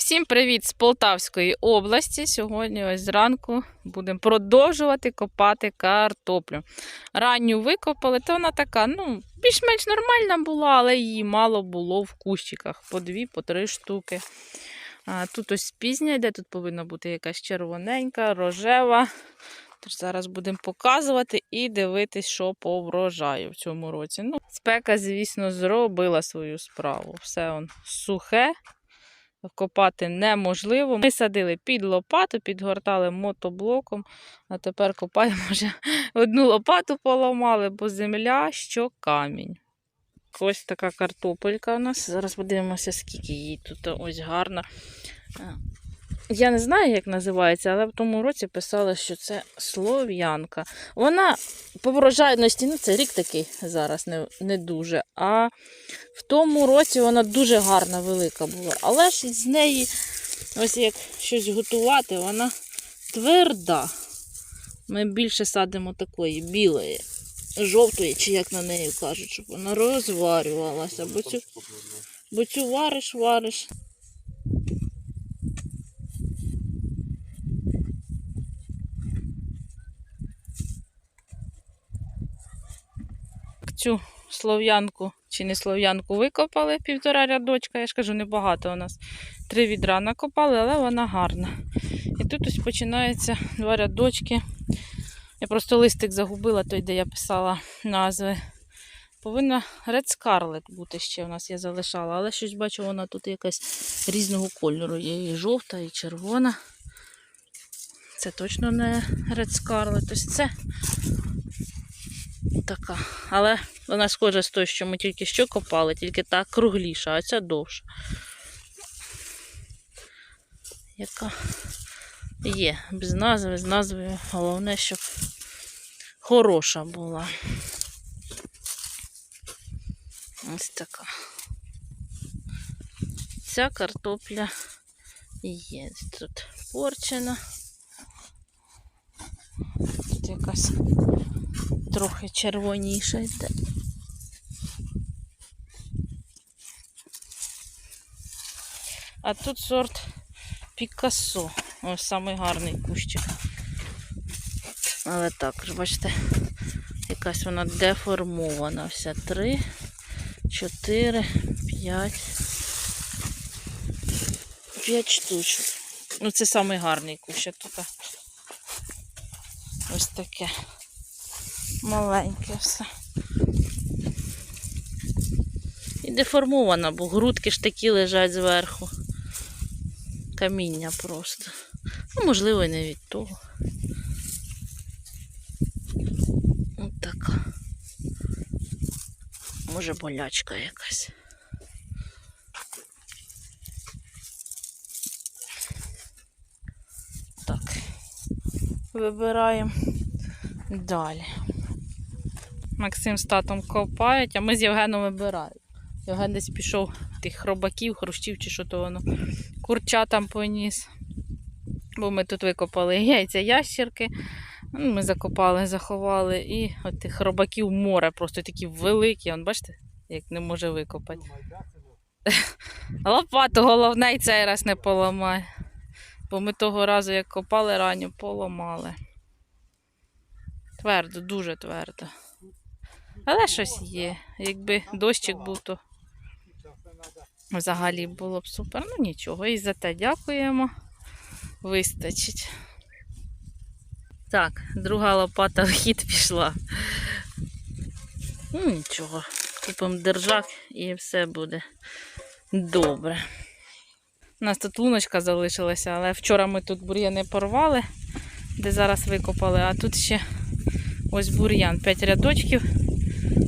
Всім привіт з Полтавської області. Сьогодні ось зранку будемо продовжувати копати картоплю. Ранню викопали, то вона така, ну, більш-менш нормальна була, але її мало було в кущиках. По дві, по три штуки. А, тут ось пізня йде, тут повинна бути якась червоненька, рожева. Тож зараз будемо показувати і дивитись, що по врожаю в цьому році. Ну, спека, звісно, зробила свою справу. Все он сухе копати неможливо. Ми садили під лопату, підгортали мотоблоком, а тепер копаємо вже одну лопату поламали, бо земля що камінь. Ось така картопелька у нас. Зараз подивимося, скільки її тут ось гарна. Я не знаю, як називається, але в тому році писали, що це слов'янка. Вона по врожайності, ну це рік такий зараз не, не дуже. А в тому році вона дуже гарна, велика була. Але ж з неї, ось як щось готувати, вона тверда. Ми більше садимо такої білої, жовтої, чи як на неї кажуть, щоб вона розварювалася. Бо цю, бо цю вариш, вариш. Цю слов'янку чи не слов'янку викопали півтора рядочка. Я ж кажу, небагато у нас. Три відра накопали, але вона гарна. І тут ось починається два рядочки. Я просто листик загубила, той, де я писала назви. Повинна Red Scarlet бути ще у нас я залишала, але щось бачу, вона тут якась різного кольору. Є і жовта, і червона. Це точно не Red Scarlet. Ось це така. Але вона схожа з тою, що ми тільки що копали, тільки та кругліша, а ця довша. Яка є без назви, з назвою. Головне, щоб хороша була. Ось така. Ця картопля є. Тут порчена. Тут якась трохи червоніша йде. А тут сорт Пікассо. Ось самий гарний кущик. Але також, бачите, якась вона деформована. Вся три, чотири, п'ять. П'ять штучок. Ну, це самий гарний кущ. а Тут ось таке маленьке все. І деформована, бо грудки ж такі лежать зверху. Каміння просто. Ну, можливо, і не від того. Ось така. Може, болячка якась. Так. Вибираємо далі. Максим з татом копають, а ми з Євгеном вибираємо. Євген десь пішов тих хробаків, хрущів чи що то воно. Курча там поніс. Бо ми тут викопали яйця ящерки. Ну, Ми закопали, заховали. І от тих хробаків море, просто такі великі. Вон, бачите, як не може викопати. Лопату головне і цей раз не поламай. Бо ми того разу, як копали ранню, поламали. Твердо, дуже твердо. Але щось є. Якби дощик був, то взагалі було б супер. Ну нічого, і за те дякуємо. Вистачить. Так, друга лопата в хід пішла. Ну нічого. Купимо держак і все буде добре. У нас тут луночка залишилася, але вчора ми тут бур'яни порвали, де зараз викопали, а тут ще ось бур'ян, 5 рядочків.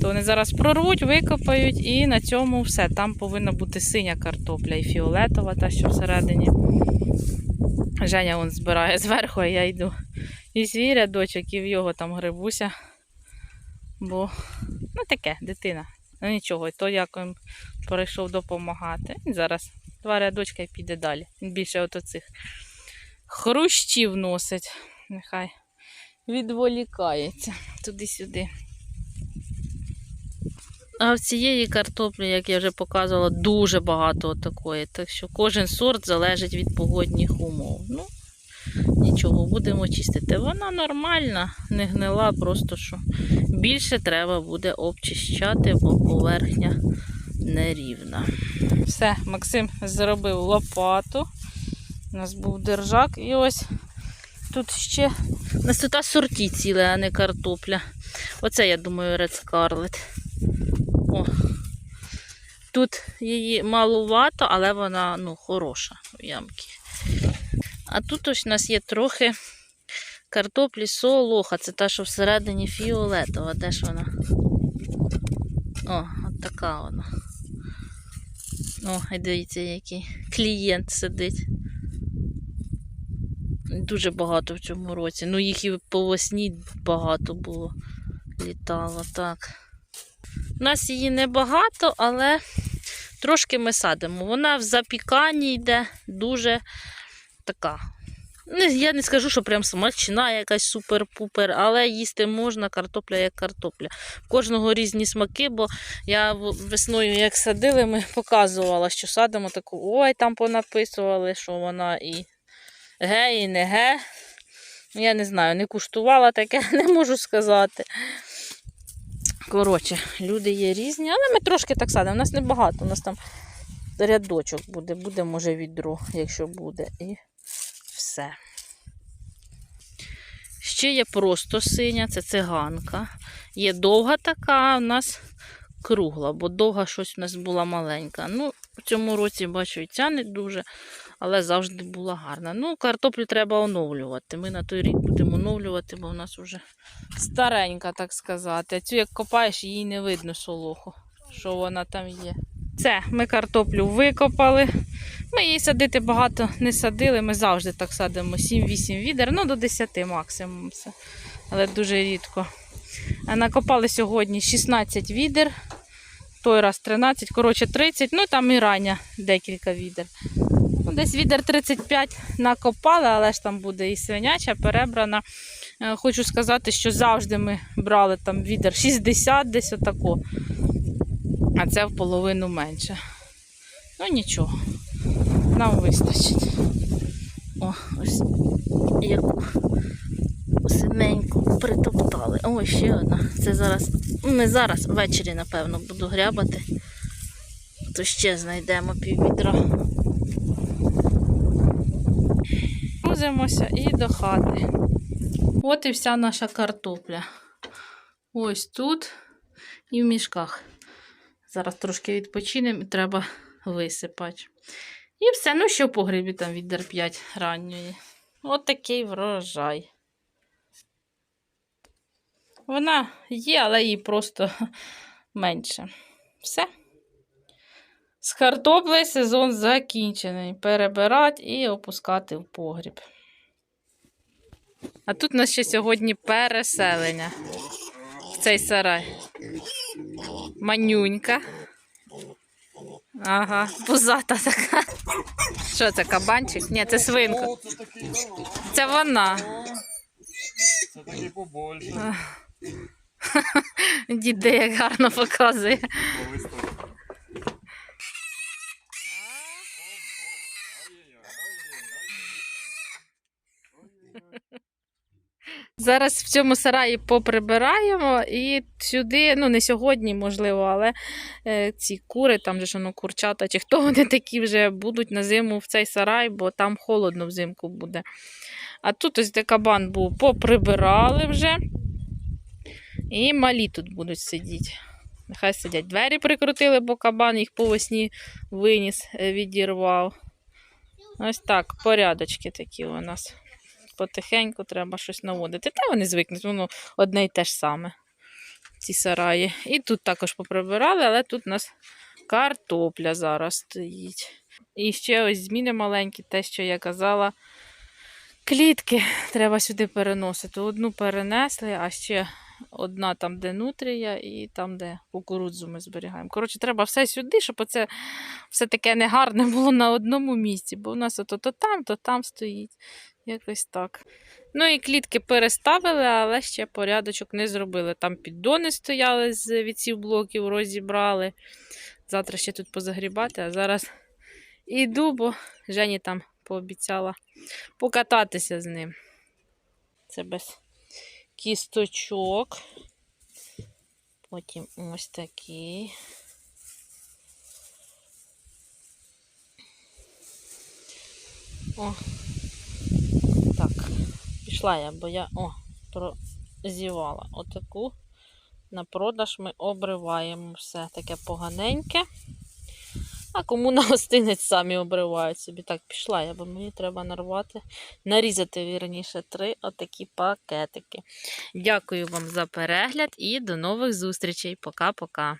То вони зараз прорвуть, викопають і на цьому все. Там повинна бути синя картопля і фіолетова, та що всередині. Женя вон збирає зверху, а я йду і свій рядочок, і в його там грибуся. Бо, ну таке, дитина. Ну нічого, і то дякуємо, перейшов допомагати. І зараз два рядочка і піде далі. Він більше от оцих хрущів носить. Нехай відволікається туди-сюди. А в цієї картоплі, як я вже показувала, дуже багато такої. Так що кожен сорт залежить від погодних умов. Ну, нічого, будемо чистити. Вона нормальна, не гнила, просто що більше треба буде обчищати, бо поверхня нерівна. Все, Максим зробив лопату. У нас був держак і ось тут ще. У нас тут сорті ціле, а не картопля. Оце, я думаю, Red Scarlet. О. Тут її малувато, але вона ну, хороша в ямки. А тут ось у нас є трохи картоплі солоха. Це та, що всередині фіолетова. Де ж вона? О, от така вона. О, і дивіться, який клієнт сидить. Дуже багато в цьому році. Ну, їх і по весні багато було. Літало, так. У нас її небагато, але трошки ми садимо. Вона в запіканні йде дуже така. Ну, Я не скажу, що прям смачна, якась супер-пупер, але їсти можна картопля як картопля. Кожного різні смаки, бо я весною, як садили, ми показувала, що садимо таку, ой, там понаписували, що вона і ге, і не ге. Ну, Я не знаю, не куштувала таке, не можу сказати. Коротше, люди є різні, але ми трошки так садимо. У нас небагато, у нас там рядочок буде, буде, може, відро, якщо буде. І все. Ще є просто синя, це циганка. Є довга така, в нас кругла, бо довга щось у нас була маленька. Ну, в цьому році, бачу, і ця не дуже, але завжди була гарна. Ну, картоплю треба оновлювати. Ми на той рік будемо оновлювати, бо в нас вже старенька, так сказати. А цю як копаєш, їй не видно солоху, що вона там є. Це ми картоплю викопали. Ми її садити багато не садили. Ми завжди так садимо 7-8 відер, ну до 10 максимум. Це. Але дуже рідко. А накопали сьогодні 16 відер, той раз 13, коротше 30, ну там і рання декілька відер. Ну, десь відер 35 накопали, але ж там буде і свиняча перебрана. Е, Хочу сказати, що завжди ми брали там відер 60, десь отако. А це в половину менше. Ну нічого, нам вистачить. О, ось яку синеньку притоптали. О, ще одна. Це зараз, не зараз, ввечері, напевно, буду грябати. То ще знайдемо піввідра. Грузимося і до хати. От і вся наша картопля. Ось тут і в мішках. Зараз трошки відпочинемо і треба висипати. І все, ну що в погребі там відер 5 ранньої. От такий врожай. Вона є, але її просто менше. Все. З картоплею сезон закінчений. Перебирати і опускати в погріб. А тут у нас ще сьогодні переселення в цей сарай. Манюнька. Ага, пузата така. Що це, кабанчик? Ні, це свинка. Це. Це вона. Це такий побольше. Діде як гарно показує. Зараз в цьому сараї поприбираємо і сюди, ну не сьогодні, можливо, але е, ці кури, там же ж воно курчата, чи хто вони такі вже будуть на зиму в цей сарай, бо там холодно взимку буде. А тут ось де кабан був, поприбирали вже. І малі тут будуть сидіти. Нехай сидять. Двері прикрутили, бо кабан їх по весні виніс, е, відірвав. Ось так, порядочки такі у нас потихеньку треба щось наводити. Та вони звикнуть, воно одне й те ж саме. Ці сараї. І тут також поприбирали, але тут у нас картопля зараз стоїть. І ще ось зміни маленькі, те, що я казала. Клітки треба сюди переносити. Одну перенесли, а ще одна там, де нутрія, і там, де кукурудзу ми зберігаємо. Коротше, треба все сюди, щоб оце все таке негарне було на одному місці, бо у нас то там, то там стоїть. Якось так. Ну і клітки переставили, але ще порядочок не зробили. Там піддони стояли з відсів блоків, розібрали. Завтра ще тут позагрібати, а зараз іду, бо Жені там пообіцяла покататися з ним. Це без кісточок. Потім ось такий. О, так, пішла я, бо я о, прозівала. Отаку на продаж ми обриваємо все таке поганеньке. А кому на гостинець самі обривають собі. Так, пішла я, бо мені треба нарвати, нарізати, вірніше, три отакі пакетики. Дякую вам за перегляд і до нових зустрічей. Пока-пока.